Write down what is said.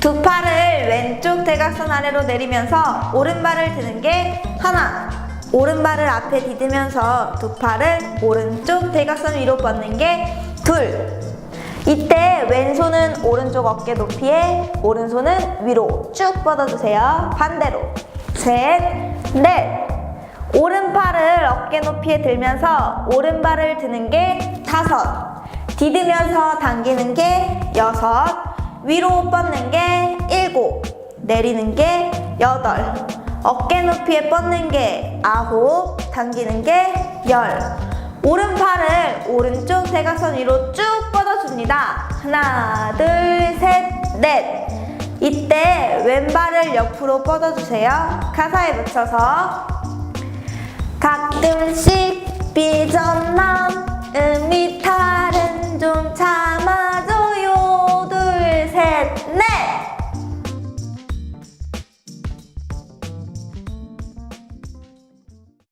두 팔을 왼쪽 대각선 아래로 내리면서 오른발을 드는 게 하나. 오른발을 앞에 디디면서 두 팔을 오른쪽 대각선 위로 뻗는 게 둘. 이때 왼손은 오른쪽 어깨 높이에 오른손은 위로 쭉 뻗어주세요. 반대로. 셋, 넷. 오른팔을 어깨 높이에 들면서 오른발을 드는 게 다섯. 디디면서 당기는 게 여섯. 위로 뻗는 게 일곱. 내리는 게 여덟. 어깨 높이에 뻗는 게 아홉. 당기는 게 열. 오른팔을 오른쪽 대각선 위로 쭉 뻗어줍니다. 하나, 둘, 셋, 넷. 이때 왼발을 옆으로 뻗어주세요. 가사에 붙여서 가끔씩 삐져난